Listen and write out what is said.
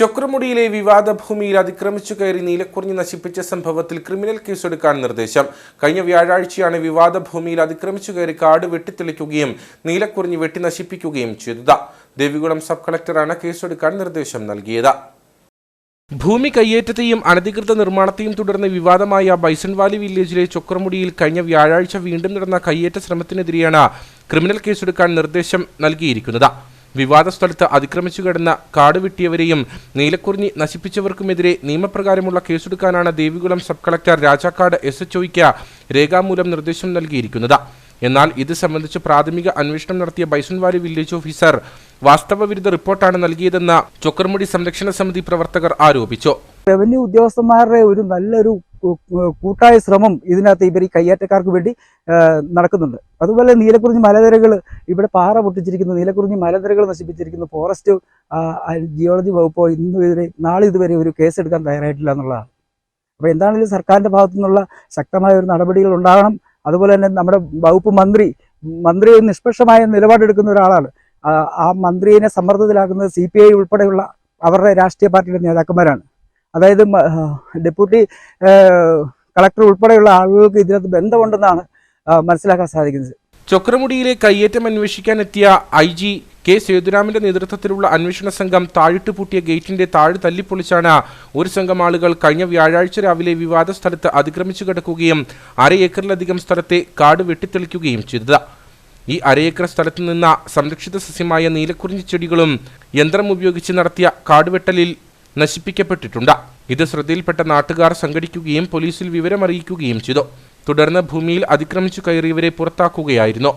ചൊക്രമുടിയിലെ വിവാദ ഭൂമിയിൽ അതിക്രമിച്ചു കയറി നീലക്കുറിഞ്ഞി നശിപ്പിച്ച സംഭവത്തിൽ ക്രിമിനൽ കേസെടുക്കാൻ നിർദ്ദേശം. കഴിഞ്ഞ വ്യാഴാഴ്ചയാണ് വിവാദ ഭൂമിയിൽ അതിക്രമിച്ചു കയറി കാട് വെട്ടിത്തെളിക്കുകയും നീലക്കുറിഞ്ഞി വെട്ടി നശിപ്പിക്കുകയും ചെയ്തത്. ദേവികുളം സബ് കളക്ടറാണ് കേസെടുക്കാൻ നിർദ്ദേശം നൽകിയത്. ഭൂമി കയ്യേറ്റത്തെയും അനധികൃത നിർമ്മാണത്തെയും തുടർന്ന് വിവാദമായ ബൈസൺവാലി വില്ലേജിലെ ചൊക്രമുടിയിൽ കഴിഞ്ഞ വ്യാഴാഴ്ച വീണ്ടും നടന്ന കയ്യേറ്റ ശ്രമത്തിനെതിരെയാണ് ക്രിമിനൽ കേസെടുക്കാൻ നിർദ്ദേശം നൽകിയിരിക്കുന്നത്. വിവാദ സ്ഥലത്ത് അതിക്രമിച്ചു കിടന്ന കാട് വെട്ടിയവരെയും നീലക്കുറിഞ്ഞി നശിപ്പിച്ചവർക്കുമെതിരെ നിയമപ്രകാരമുള്ള കേസെടുക്കാനാണ് Devikulam sub collector Rajakkad S H ഒയ്ക്ക് രേഖാമൂലം നിർദ്ദേശം നൽകിയിരിക്കുന്നത്. എന്നാൽ ഇത് സംബന്ധിച്ച് പ്രാഥമിക അന്വേഷണം നടത്തിയ ബൈസൺവാലി വില്ലേജ് ഓഫീസർ വാസ്തവവിരുദ്ധ റിപ്പോർട്ടാണ് നൽകിയതെന്ന് ചൊക്കർമുടി സംരക്ഷണ സമിതി പ്രവർത്തകർ ആരോപിച്ചു. റവന്യൂ ഉദ്യോഗസ്ഥന്മാരുടെ ഒരു നല്ലൊരു കൂട്ടായ ശ്രമം ഇതിനകത്ത് ഇവർ ഈ കയ്യേറ്റക്കാർക്ക് വേണ്ടി നടക്കുന്നുണ്ട്. അതുപോലെ നീലക്കുറിഞ്ഞി മലനിരകൾ ഇവിടെ പാറ പൊട്ടിച്ചിരിക്കുന്നു. നീലക്കുറിഞ്ഞി മലനിരകൾ നശിപ്പിച്ചിരിക്കുന്നു. ഫോറസ്റ്റ് ജിയോളജി വകുപ്പോ ഇതുവരെ നാളെ ഇതുവരെ ഒരു കേസ് എടുക്കാൻ തയ്യാറായിട്ടില്ല എന്നുള്ളതാണ്. അപ്പോൾ എന്താണെങ്കിലും സർക്കാരിന്റെ ഭാഗത്തു നിന്നുള്ള ശക്തമായ ഒരു നടപടികൾ ഉണ്ടാകണം? അതുപോലെ തന്നെ നമ്മുടെ വകുപ്പ് മന്ത്രി മന്ത്രി നിഷ്പക്ഷമായ നിലപാടെടുക്കുന്ന ഒരാളാണ്. ആ മന്ത്രിയെ സമ്മർദ്ദത്തിലാക്കുന്നത് സി പി ഐ ഉൾപ്പെടെയുള്ള അവരുടെ രാഷ്ട്രീയ പാർട്ടിയുടെ നേതാക്കന്മാരാണ്. അതായത് ഡെപ്യൂട്ടി കളക്ടർ ഉൾപ്പെടെയുള്ള ആളുകൾക്ക് ഇതിനകത്ത് ബന്ധമുണ്ടെന്നാണ് മനസ്സിലാക്കാൻ സാധിക്കുന്നത്. ചൊക്രമുടിയിലെ കയ്യേറ്റം അന്വേഷിക്കാനെത്തിയ ഐ ജി കെ സേതുരാമിന്റെ നേതൃത്വത്തിലുള്ള അന്വേഷണ സംഘം താഴിട്ട് പൂട്ടിയ ഗേറ്റിന്റെ താഴ് തല്ലിപ്പൊളിച്ചാണ് ഒരു സംഘം ആളുകൾ കഴിഞ്ഞ വ്യാഴാഴ്ച രാവിലെ വിവാദ സ്ഥലത്ത് അതിക്രമിച്ചു കിടക്കുകയും അര ഏക്കറിലധികം സ്ഥലത്തെ കാട് വെട്ടിത്തെളിക്കുകയും ചെയ്തത്. ഈ അരയേക്കർ സ്ഥലത്ത് നിന്ന സംരക്ഷിത സസ്യമായ നീലക്കുറിഞ്ഞി ചെടികളും യന്ത്രം ഉപയോഗിച്ച് നടത്തിയ കാടുവെട്ടലിൽ നശിപ്പിക്കപ്പെട്ടിട്ടുണ്ട്. ഇത് ശ്രദ്ധയിൽപ്പെട്ട നാട്ടുകാർ സംഘടിക്കുകയും പോലീസിൽ വിവരമറിയിക്കുകയും ചെയ്തു. തുടർന്ന് ഭൂമിയിൽ അതിക്രമിച്ചു കയറിയവരെ പുറത്താക്കുകയായിരുന്നു.